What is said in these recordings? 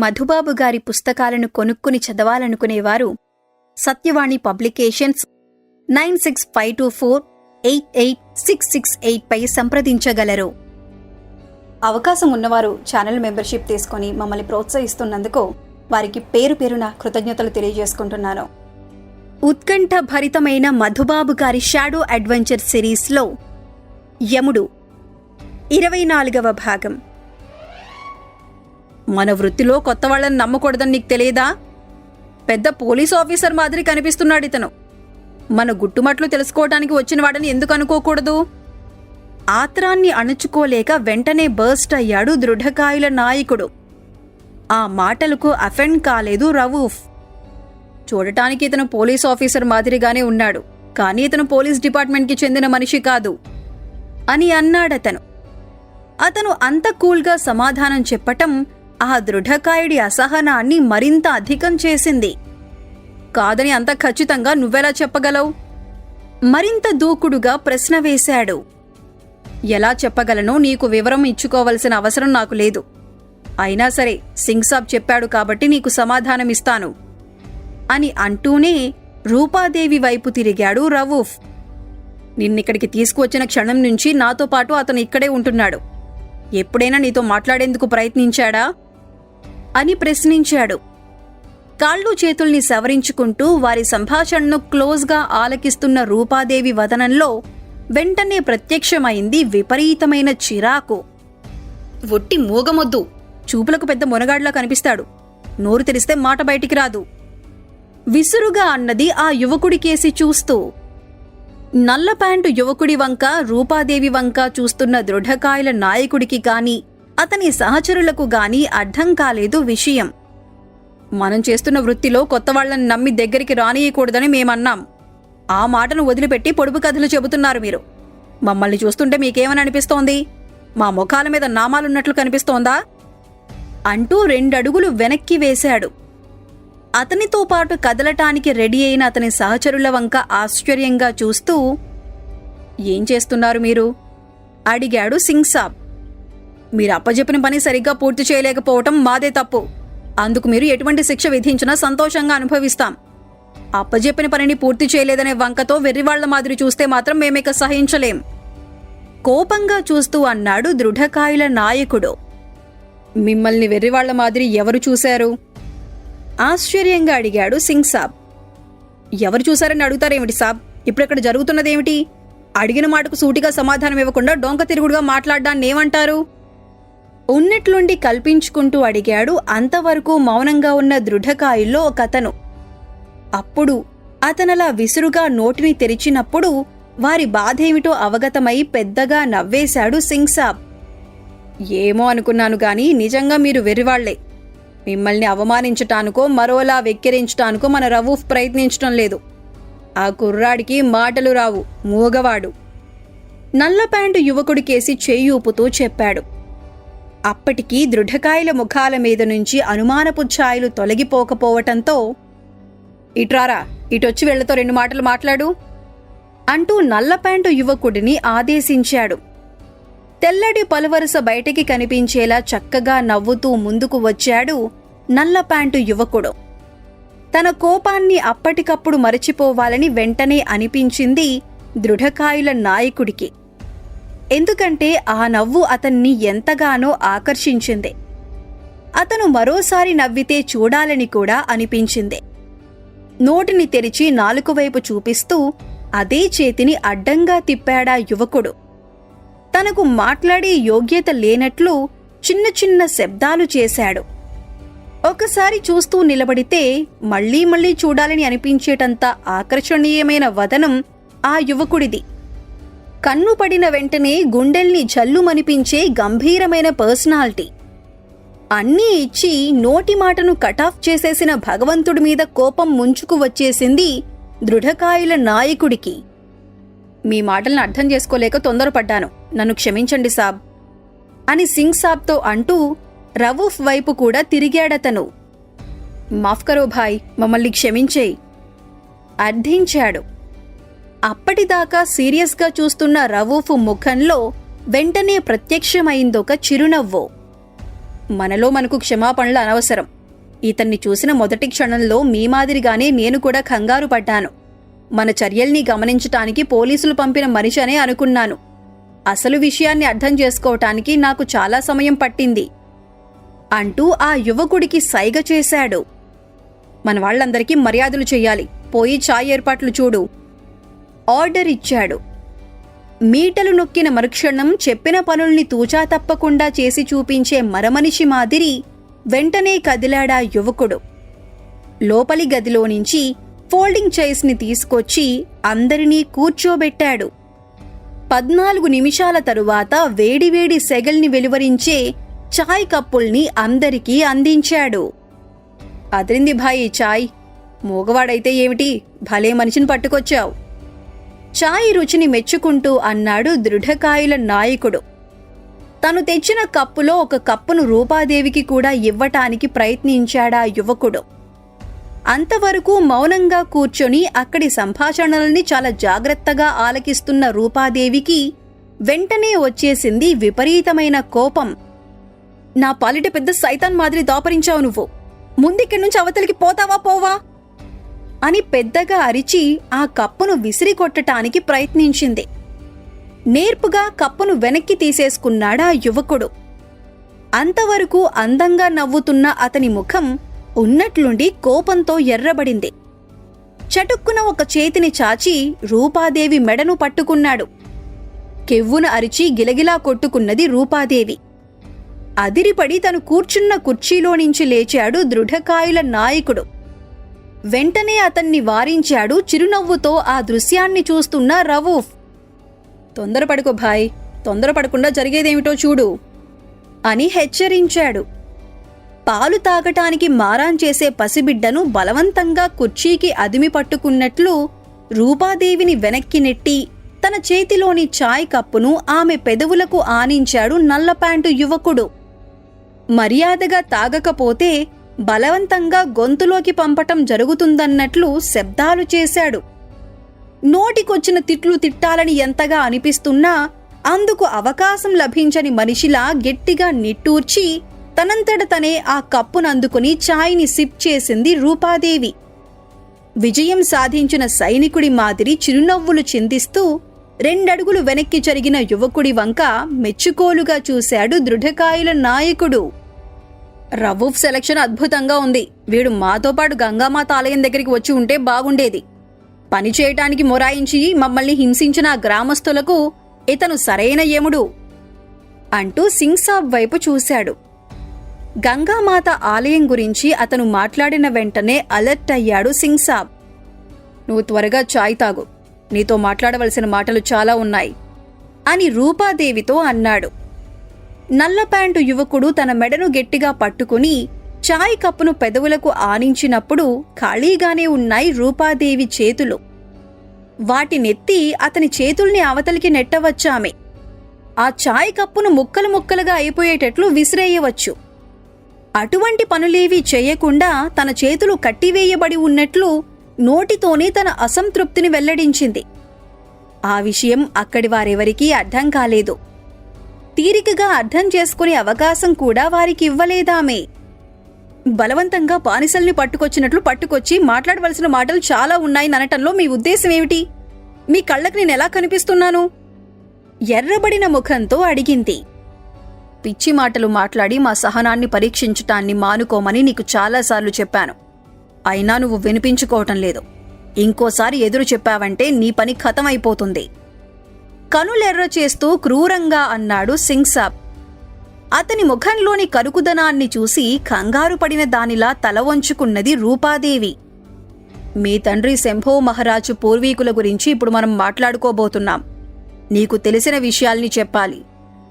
మధుబాబు గారి పుస్తకాలను కొనుక్కుని చదవాలనుకునేవారు. Satyavani publications nine six five two four eight eight six six eight పై సంప్రదించగలరు. అవకాశం ఉన్నవారు ఛానల్ మెంబర్షిప్ తీసుకొని మమ్మల్ని ప్రోత్సహిస్తున్నందుకు వారికి పేరు పేరున కృతజ్ఞతలు తెలియజేసుకుంటున్నాను. ఉత్కంఠ భరితమైన మధుబాబు గారి షాడో అడ్వెంచర్ సిరీస్లో యముడు. ఇరవై నాలుగవ భాగం. మన వృత్తిలో కొత్త వాళ్ళని నమ్మకూడదని నీకు తెలియదా? పెద్ద పోలీస్ ఆఫీసర్ మాదిరి కనిపిస్తున్నాడు ఇతను. మన గుట్టుమట్లు తెలుసుకోవడానికి వచ్చిన వాడని ఎందుకు అనుకోకూడదు? ఆత్రాన్ని అణుచుకోలేక వెంటనే బర్స్ట్ అయ్యాడు దృఢకాయుల నాయకుడు. ఆ మాటలకు అఫెండ్ కాలేదు రవూఫ్. చూడటానికి ఇతను పోలీస్ ఆఫీసర్ మాదిరిగానే ఉన్నాడు. కానీ ఇతను పోలీస్ డిపార్ట్మెంట్కి చెందిన మనిషి కాదు. అని అన్నాడతను. అతను అంత కూల్గా సమాధానం చెప్పటం ఆ దృఢకాయుడి అసహనాన్ని మరింత అధికం చేసింది. కాదని అంత ఖచ్చితంగా నువ్వెలా చెప్పగలవు? మరింత దూకుడుగా ప్రశ్న వేశాడు. ఎలా చెప్పగలను నీకు వివరం ఇచ్చుకోవలసిన అవసరం నాకు లేదు. అయినా సరే సింగ్ సాబ్ చెప్పాడు కాబట్టి నీకు సమాధానమిస్తాను. అని అంటూనే రూపాదేవి వైపు తిరిగాడు రవూఫ్. నిన్నిక్కడికి తీసుకువచ్చిన క్షణం నుంచి నాతో పాటు అతను ఇక్కడే ఉంటున్నాడు. ఎప్పుడైనా నీతో మాట్లాడేందుకు ప్రయత్నించాడా? అని ప్రశ్నించాడు. కాళ్ళు చేతుల్ని సవరించుకుంటూ వారి సంభాషణను క్లోజ్గా ఆలకిస్తున్న రూపాదేవి వదనంలో వెంటనే ప్రత్యక్షమైంది విపరీతమైన చిరాకు. ఒట్టి మూగమొద్దు. చూపులకు పెద్ద మునగాడిలా కనిపిస్తాడు. నోరు తెరిస్తే మాట బయటికి రాదు. విసురుగా అన్నది ఆ యువకుడి కేసి చూస్తూ. నల్ల ప్యాంటు యువకుడి వంక రూపాదేవి వంక చూస్తున్న దృఢకాయల నాయకుడికి కానీ అతని సహచరులకు గాని అర్థం కాలేదు విషయం. మనం చేస్తున్న వృత్తిలో కొత్త వాళ్ళని నమ్మి దగ్గరికి రానియకూడదని మేమన్నాం. ఆ మాటను వదిలిపెట్టి పొడుపు కథలు చెబుతున్నారు మీరు. మమ్మల్ని చూస్తుంటే మీకేమని అనిపిస్తోంది? మా ముఖాల మీద నామాలున్నట్లు కనిపిస్తోందా? అంటూ రెండడుగులు వెనక్కి వేశాడు. అతనితో పాటు కదలటానికి రెడీ అయిన అతని సహచరుల వంక ఆశ్చర్యంగా చూస్తూ ఏం చేస్తున్నారు మీరు? అడిగాడు సింగ్ సాబ్. మీరు అప్పజెప్పిన పని సరిగ్గా పూర్తి చేయలేకపోవటం మాదే తప్పు. అందుకు మీరు ఎటువంటి శిక్ష విధించినా సంతోషంగా అనుభవిస్తాం. అప్పజెప్పిన పనిని పూర్తి చేయలేదనే వంకతో వెర్రివాళ్ళ మాదిరి చూస్తే మాత్రం మేమిక సహించలేం. కోపంగా చూస్తూ అన్నాడు దృఢకాయుల నాయకుడు. మిమ్మల్ని వెర్రివాళ్ళ మాదిరి ఎవరు చూశారు? ఆశ్చర్యంగా అడిగాడు సింగ్ సాబ్. ఎవరు చూశారని అడుగుతారేమిటి సాబ్? ఇప్పుడెక్కడ జరుగుతున్నదేమిటి? అడిగిన మాటకు సూటిగా సమాధానం ఇవ్వకుండా డొంక తిరుగుడుగా మాట్లాడడాన్ని ఏమంటారు ఉన్నట్లుండి కల్పించుకుంటూ అడిగాడు. అంతవరకు మౌనంగా ఉన్న దృఢకాయుల్లో ఒకతను. అప్పుడు అతనలా విసురుగా నోటిని తెరిచినప్పుడు వారి బాధేమిటో అవగతమై పెద్దగా నవ్వేశాడు సింగ్ సాబ్. ఏమో అనుకున్నాను గాని నిజంగా మీరు వెర్రివాళ్ళే. మిమ్మల్ని అవమానించటానికో మరోలా వెక్కిరించటానికో మన రవూఫ్ ప్రయత్నించటం లేదు. ఆ కుర్రాడికి మాటలు రావు మూగవాడు. నల్ల ప్యాంటు యువకుడికేసి చేయి ఊపుతూ చెప్పాడు. అప్పటికి దృఢకాయల ముఖాల మీద నుంచి అనుమానపు ఛాయలు తొలగిపోకపోవటంతో ఇట్రారా ఇటొచ్చి వీళ్ళతో రెండు మాటలు మాట్లాడు అంటూ నల్ల ప్యాంటు యువకుడిని ఆదేశించాడు. తెల్లటి పలువరుస బయటికి కనిపించేలా చక్కగా నవ్వుతూ ముందుకు వచ్చాడు నల్ల ప్యాంటు యువకుడు. తన కోపాన్ని అప్పటికప్పుడు మరచిపోవాలని వెంటనే అనిపించింది దృఢకాయుల నాయకుడికి. ఎందుకంటే ఆ నవ్వు అతన్ని ఎంతగానో ఆకర్షించింది. అతను మరోసారి నవ్వితే చూడాలని కూడా అనిపించింది. నోటిని తెరిచి నాలుక వైపు చూపిస్తూ అదే చేతిని అడ్డంగా తిప్పాడా యువకుడు. తనకు మాట్లాడే యోగ్యత లేనట్లు చిన్న చిన్న శబ్దాలు చేశాడు. ఒకసారి చూస్తూ నిలబడితే మళ్ళీ మళ్ళీ చూడాలని అనిపించేటంత ఆకర్షణీయమైన వదనం ఆ యువకుడిది. కన్ను పడిన వెంటనే గుండెల్ని జల్లుమనిపించే గంభీరమైన పర్సనాలిటీ. అన్నీ ఇచ్చి నోటి మాటను కటాఫ్ చేసేసిన భగవంతుడి మీద కోపం ముంచుకు వచ్చేసింది దృఢకాయుల నాయకుడికి. మీ మాటలను అర్థం చేసుకోలేక తొందరపడ్డాను. నన్ను క్షమించండి సాబ్. అని సింగ్ సాబ్తో అంటూ రవూఫ్ వైపు కూడా తిరిగాడతను. మాఫ్ కరో భాయ్ మమ్మల్ని క్షమించేయి. అర్థించాడు. అప్పటిదాకా సీరియస్గా చూస్తున్న రవూఫ్ ముఖంలో వెంటనే ప్రత్యక్షమైందొక చిరునవ్వు. మనలో మనకు క్షమాపణలు అనవసరం. ఇతన్ని చూసిన మొదటి క్షణంలో మీ మాదిరిగానే నేను కూడా కంగారు పడ్డాను. మన చర్యల్ని గమనించటానికి పోలీసులు పంపిన మనిషి అనే అనుకున్నాను. అసలు విషయాన్ని అర్థం చేసుకోవటానికి నాకు చాలా సమయం పట్టింది. అంటూ ఆ యువకుడికి సైగ చేశాడు. మన వాళ్ళందరికీ మర్యాదలు చెయ్యాలి పోయి చాయ్ ఏర్పాట్లు చూడు. ఆర్డర్ ఇచ్చాడు. మీటలు నొక్కిన మరుక్షణం చెప్పిన పనుల్ని తూచా తప్పకుండా చేసి చూపించే మరమనిషి మాదిరి వెంటనే కదిలాడా యువకుడు. లోపలి గదిలో నుంచి ఫోల్డింగ్ చైర్స్ని తీసుకొచ్చి అందరినీ కూర్చోబెట్టాడు. పద్నాలుగు నిమిషాల తరువాత వేడివేడి సెగల్ని వెలువరించే చాయ్ కప్పుల్ని అందరికీ అందించాడు. అదిరింది భాయి చాయ్. మూగవాడైతే ఏమిటి? భలే మనిషిని పట్టుకొచ్చావు. చాయ్ రుచిని మెచ్చుకుంటూ అన్నాడు దృఢకాయుల నాయకుడు. తను తెచ్చిన కప్పులో ఒక కప్పును రూపాదేవికి కూడా ఇవ్వటానికి ప్రయత్నించాడా యువకుడు. అంతవరకు మౌనంగా కూర్చొని అక్కడి సంభాషణల్ని చాలా జాగ్రత్తగా ఆలకిస్తున్న రూపాదేవికి వెంటనే వచ్చేసింది విపరీతమైన కోపం. నా పాలిట పెద్ద సైతాన్ మాదిరి దాపరించావు నువ్వు. ముందిక్కడి నుంచి అవతలికి పోతావా పోవా? అని పెద్దగా అరిచి ఆ కప్పును విసిరి కొట్టటానికి ప్రయత్నించింది. నేర్పుగా కప్పును వెనక్కి తీసేసుకున్నాడా యువకుడు. అంతవరకు అందంగా నవ్వుతున్న అతని ముఖం ఉన్నట్లుండి కోపంతో ఎర్రబడింది. చటుక్కున ఒక చేతిని చాచి రూపాదేవి మెడను పట్టుకున్నాడు. కెవ్వున అరిచి గిలగిలా కొట్టుకున్నది రూపాదేవి. అదిరిపడి తను కూర్చున్న కుర్చీలో నుంచి లేచాడు దృఢకాయుల నాయకుడు. వెంటనే అతన్ని వారించాడు చిరునవ్వుతో ఆ దృశ్యాన్ని చూస్తున్న రవూఫ్. తొందరపడుకో భాయ్ తొందరపడకుండా జరిగేదేమిటో చూడు అని హెచ్చరించాడు. పాలు తాగటానికి మారాన్ చేసే పసిబిడ్డను బలవంతంగా కుర్చీకి అదిమి పట్టుకున్నట్లు రూపాదేవిని వెనక్కి నెట్టి తన చేతిలోని చాయ్ కప్పును ఆమె పెదవులకు ఆనించాడు నల్ల ప్యాంటు యువకుడు. మర్యాదగా తాగకపోతే బలవంతంగా గొంతులోకి పంపటం జరుగుతుందన్నట్లు శబ్దాలు చేశాడు. నోటికొచ్చిన తిట్లు తిట్టాలని ఎంతగా అనిపిస్తున్నా అందుకు అవకాశం లభించని మనిషిలా గట్టిగా నిట్టూర్చి తనంతట తనే ఆ కప్పునందుకుని ఛాయ్ని సిప్ చేసింది రూపాదేవి. విజయం సాధించిన సైనికుడి మాదిరి చిరునవ్వులు చిందిస్తూ రెండడుగులు వెనక్కి జరిగిన యువకుడి వంక మెచ్చుకోలుగా చూశాడు దృఢకాయుల నాయకుడు. రవూఫ్ సెలక్షన్ అద్భుతంగా ఉంది. వీడు మాతో పాటు గంగామాత ఆలయం దగ్గరికి వచ్చి ఉంటే బాగుండేది. పని చేయటానికి మొరాయించి మమ్మల్ని హింసించిన ఆ గ్రామస్తులకు ఇతను సరైన యముడు అంటూ సింగ్సాబ్ వైపు చూశాడు. గంగామాత ఆలయం గురించి అతను మాట్లాడిన వెంటనే అలర్ట్ అయ్యాడు సింగ్సాబ్ నువ్వు త్వరగా చాయ్ తాగు. నీతో మాట్లాడవలసిన మాటలు చాలా ఉన్నాయి అని రూపాదేవితో అన్నాడు. నల్ల ప్యాంటు యువకుడు తన మెడను గట్టిగా పట్టుకుని చాయ్ కప్పును పెదవులకు ఆనించినప్పుడు ఖాళీగానే ఉన్నాయి రూపాదేవి చేతులు. వాటినెత్తి అతని చేతుల్ని అవతలికి నెట్టవచ్చామె. ఆ చాయ్ కప్పును ముక్కలు ముక్కలుగా అయిపోయేటట్లు విసిరేయవచ్చు. అటువంటి పనులేవీ చేయకుండా తన చేతులు కట్టివేయబడి ఉన్నట్లు నోటితోనే తన అసంతృప్తిని వెల్లడించింది. ఆ విషయం అక్కడి వారెవరికీ అర్థం కాలేదు. తీరికగా అర్థం చేసుకునే అవకాశం కూడా వారికి ఇవ్వలేదామే. బలవంతంగా బానిసల్ని పట్టుకొచ్చినట్లు పట్టుకొచ్చి మాట్లాడవలసిన మాటలు చాలా ఉన్నాయి అనటంలో మీ ఉద్దేశం ఏమిటి? మీ కళ్ళకి నేను ఎలా కనిపిస్తున్నాను? ఎర్రబడిన ముఖంతో అడిగింది. పిచ్చి మాటలు మాట్లాడి మా సహనాన్ని పరీక్షించటాన్ని మానుకోమని నీకు చాలాసార్లు చెప్పాను. అయినా నువ్వు వినిపించుకోవటం లేదు. ఇంకోసారి ఎదురు చెప్పావంటే నీ పని ఖతమైపోతుంది. కనులెర్ర చేస్తూ క్రూరంగా అన్నాడు సింగ్సాబ్. అతని ముఖంలోని కరుకుదనాన్ని చూసి కంగారు పడిన దానిలా తల వంచుకున్నది రూపాదేవి. మీ తండ్రి శంభో మహారాజు పూర్వీకుల గురించి ఇప్పుడు మనం మాట్లాడుకోబోతున్నాం. నీకు తెలిసిన విషయాల్ని చెప్పాలి.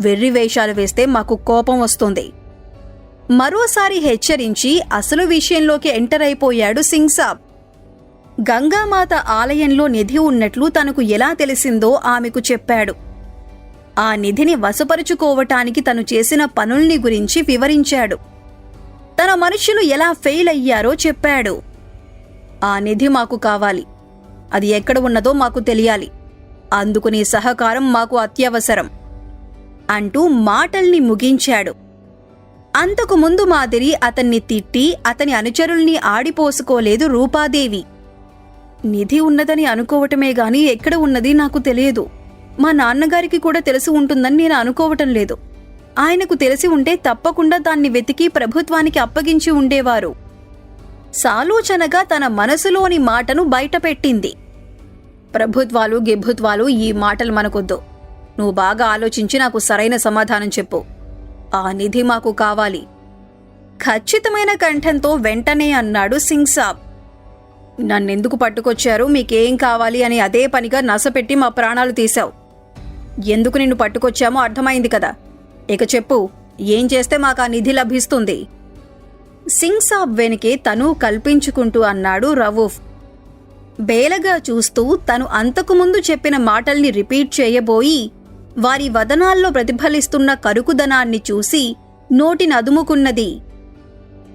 వెర్రి వేషాలు వేస్తే మాకు కోపం వస్తుంది. మరోసారి హెచ్చరించి అసలు విషయంలోకి ఎంటర్ అయిపోయాడు సింగ్సాబ్. గంగామాత ఆలయంలో నిధి ఉన్నట్లు తనకు ఎలా తెలిసిందో ఆమెకు చెప్పాడు. ఆ నిధిని వశపరుచుకోవటానికి తను చేసిన పనుల్ని గురించి వివరించాడు. తన మనుషులు ఎలా ఫెయిల్ అయ్యారో చెప్పాడు. ఆ నిధి మాకు కావాలి. అది ఎక్కడ ఉన్నదో మాకు తెలియాలి. అందుకు నీ సహకారం మాకు అత్యవసరం అంటూ మాటల్ని ముగించాడు. అంతకు ముందు మాదిరి అతన్ని తిట్టి అతని అనుచరుల్ని ఆడిపోసుకోలేదు రూపాదేవి. నిధి ఉన్నదని అనుకోవటమే గాని ఎక్కడ ఉన్నది నాకు తెలియదు. మా నాన్నగారికి కూడా తెలిసి ఉంటుందని నేను అనుకోవటం లేదు. ఆయనకు తెలిసి ఉంటే తప్పకుండా దాన్ని వెతికి ప్రభుత్వానికి అప్పగించి ఉండేవారు. సాలోచనగా తన మనసులోని మాటను బయటపెట్టింది. ప్రభుత్వాలు గిభుత్వాలు ఈ మాటలు మనకొద్దు. నువ్వు బాగా ఆలోచించి నాకు సరైన సమాధానం చెప్పు. ఆ నిధి మాకు కావాలి. ఖచ్చితమైన కంఠంతో వెంటనే అన్నాడు సింగ్ సాబ్. నన్ను ఎందుకు పట్టుకొచ్చారు? మీకేం కావాలి? అని అదే పనిగా నసపెట్టి మా ప్రాణాలు తీశావు. ఎందుకు నిన్ను పట్టుకొచ్చామో అర్థమైంది కదా. ఇక చెప్పు ఏం చేస్తే మాకు ఆ నిధి లభిస్తుంది? సింగ్ సాబ్ వెనకే తను కల్పించుకుంటూ అన్నాడు రవూఫ్. బేలగా చూస్తూ తను అంతకుముందు చెప్పిన మాటల్ని రిపీట్ చేయబోయి వారి వదనాల్లో ప్రతిఫలిస్తున్న కరుకుదనాన్ని చూసి నోటిని అదుముకున్నది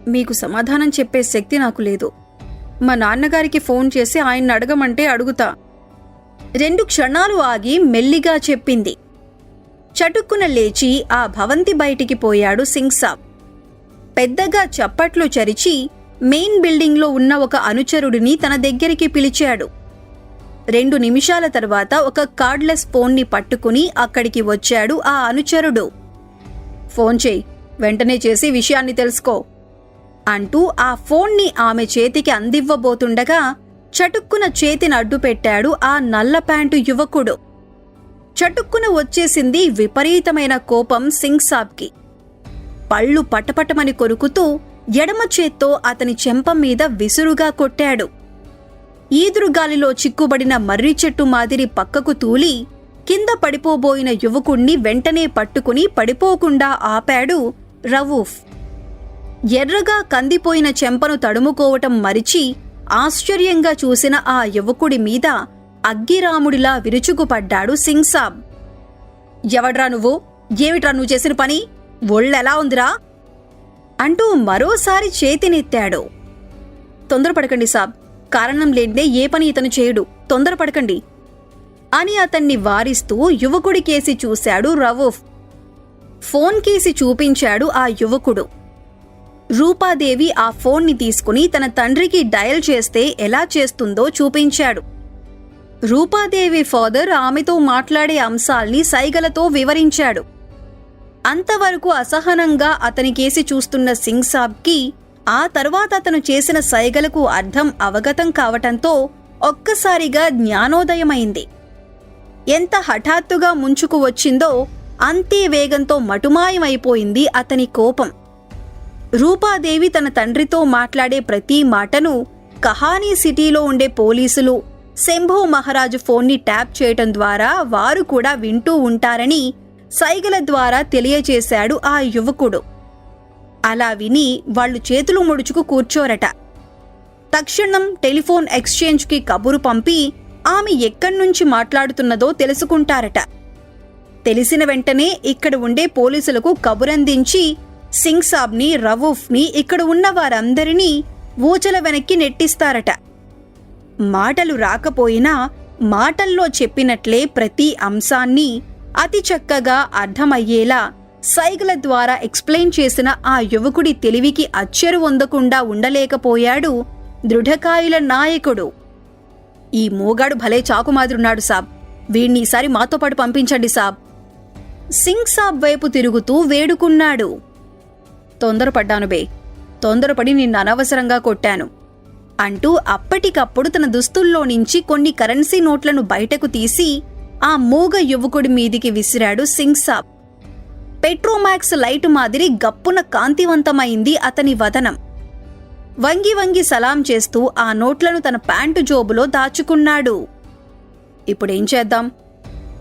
మీకు సమాధానం చెప్పే శక్తి నాకు లేదు. మా నాన్నగారికి ఫోన్ చేసి ఆయన్ని అడగమంటే అడుగుతా. రెండు క్షణాలు ఆగి మెల్లిగా చెప్పింది. చటుక్కున లేచి ఆ భవంతి బయటికి పోయాడు సింగ్ సాబ్ పెద్దగా చప్పట్లు చరిచి మెయిన్ బిల్డింగ్లో ఉన్న ఒక అనుచరుడిని తన దగ్గరికి పిలిచాడు. రెండు నిమిషాల తర్వాత ఒక కార్డ్లెస్ ఫోన్ని పట్టుకుని అక్కడికి వచ్చాడు ఆ అనుచరుడు. ఫోన్ చేయి వెంటనే చేసి విషయాన్ని తెలుసుకో. అంటూ ఆ ఫోన్ని ఆమె చేతికి అందివ్వబోతుండగా చటుక్కున చేతిని అడ్డుపెట్టాడు ఆ నల్ల ప్యాంటు యువకుడు. చటుక్కున వచ్చేసింది విపరీతమైన కోపం సింగ్ సాబ్కి. పళ్ళు పటపటమని కొరుకుతూ ఎడమ చేత్తో అతని చెంప మీద విసురుగా కొట్టాడు. ఈదురుగాలిలో చిక్కుబడిన మర్రి చెట్టు మాదిరి పక్కకు తూలి కింద పడిపోబోయిన యువకుణ్ణి వెంటనే పట్టుకుని పడిపోకుండా ఆపాడు రవూఫ్. ఎర్రగా కందిపోయిన చెంపను తడుముకోవటం మరిచి ఆశ్చర్యంగా చూసిన ఆ యువకుడి మీద అగ్గిరాముడిలా విరుచుకుపడ్డాడు సింగ్ సాబ్ ఎవడ్రా నువ్వు? ఏమిట్రా నువ్వు చేసిన పని? ఒళ్ళెలా ఉందిరా? అంటూ మరోసారి చేతినెత్తాడు. తొందరపడకండి సాబ్. కారణం లేనిదే ఏ పని ఇతను చేయడు. తొందరపడకండి. అని అతన్ని వారిస్తూ యువకుడి కేసి చూశాడు రవూఫ్. ఫోన్ కేసి చూపించాడు ఆ యువకుడు. రూపాదేవి ఆ ఫోన్ని తీసుకుని తన తండ్రికి డయల్ చేస్తే ఎలా చేస్తుందో చూపించాడు. రూపాదేవి ఫాదర్ ఆమెతో మాట్లాడే అంశాల్ని సైగలతో వివరించాడు. అంతవరకు అసహనంగా అతని కేసి చూస్తున్న సింగ్ సాబ్కి ఆ తర్వాత అతను చేసిన సైగలకు అర్థం అవగతం కావటంతో ఒక్కసారిగా జ్ఞానోదయమైంది. ఎంత హఠాత్తుగా ముంచుకు వచ్చిందో అంతే వేగంతో మటుమాయమైపోయింది అతని కోపం. రూపాదేవి తన తండ్రితో మాట్లాడే ప్రతి మాటను కహానీ సిటీలో ఉండే పోలీసులు శంభో మహారాజు ఫోన్ని ట్యాప్ చేయటం ద్వారా వారు కూడా వింటూ ఉంటారని సైగల ద్వారా తెలియచేశాడు ఆ యువకుడు. అలా విని వాళ్ళు చేతులు ముడుచుకు కూర్చోరట. తక్షణం టెలిఫోన్ ఎక్స్చేంజ్కి కబురు పంపి ఆమె ఎక్కడి నుంచి మాట్లాడుతున్నదో తెలుసుకుంటారట. తెలిసిన వెంటనే ఇక్కడ ఉండే పోలీసులకు కబురందించి సింగ్ సాబ్ని రవూఫ్ని ఇక్కడ ఉన్న వారందరినీ ఊచల వెనక్కి నెట్టిస్తారట. మాటలు రాకపోయినా మాటల్లో చెప్పినట్లే ప్రతి అంశాన్ని అతి చక్కగా అర్థమయ్యేలా సైగల ద్వారా ఎక్స్ప్లెయిన్ చేసిన ఆ యువకుడి తెలివికి అచ్చరు వందకుండా ఉండలేకపోయాడు దృఢకాయుల నాయకుడు. ఈ మూగాడు భలే చాకుమాదిరున్నాడు సాబ్. వీణ్ణీసారి మాతో పాటు పంపించండి సాబ్. సింగ్ సాబ్ వైపు తిరుగుతూ వేడుకున్నాడు. తొందరపడ్డాను బే. తొందరపడి నిన్ను అనవసరంగా కొట్టాను. అంటూ అప్పటికప్పుడు తన దుస్తుల్లో నుంచి కొన్ని కరెన్సీ నోట్లను బయటకు తీసి ఆ మూగ యువకుడి మీదికి విసిరాడు సింగ్ సాబ్. పెట్రోమాక్స్ లైటు మాదిరి గప్పున కాంతివంతమైంది అతని వదనం. వంగి వంగి సలాం చేస్తూ ఆ నోట్లను తన ప్యాంటు జోబులో దాచుకున్నాడు. ఇప్పుడేం చేద్దాం?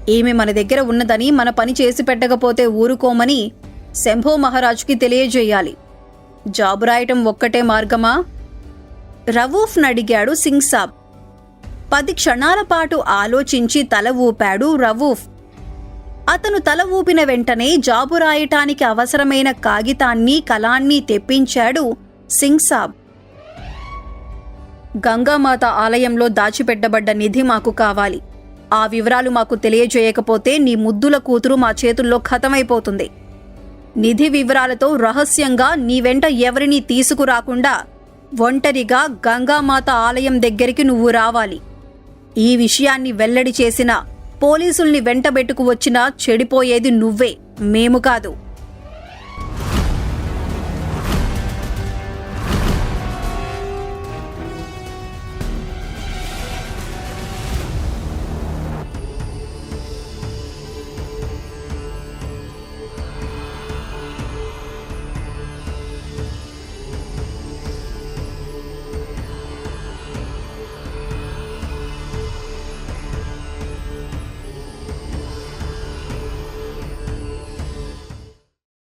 ఈమె మన దగ్గర ఉన్నదని మన పని చేసి పెట్టకపోతే ఊరుకోమని శంభో మహారాజుకి తెలియజేయాలి. జాబు రాయటం ఒక్కటే మార్గమా? రవూఫ్ను అడిగాడు సింగ్ సాబ్. పది క్షణాల పాటు ఆలోచించి తల ఊపాడు రవూఫ్. అతను తల ఊపిన వెంటనే జాబు రాయటానికి అవసరమైన కాగితాన్ని కలాన్ని తెప్పించాడు సింగ్ సాబ్. గంగామాత ఆలయంలో దాచిపెట్టబడ్డ నిధి మాకు కావాలి. ఆ వివరాలు మాకు తెలియజేయకపోతే నీ ముద్దుల కూతురు మా చేతుల్లో ఖతమైపోతుంది. నిధి వివరాలతో రహస్యంగా నీ వెంట ఎవరినీ తీసుకురాకుండా ఒంటరిగా గంగామాత ఆలయం దగ్గరికి నువ్వు రావాలి. ఈ విషయాన్ని వెల్లడి చేసిన పోలీసుల్ని వెంటబెట్టుకు వచ్చినా చెడిపోయేది నువ్వే మేము కాదు.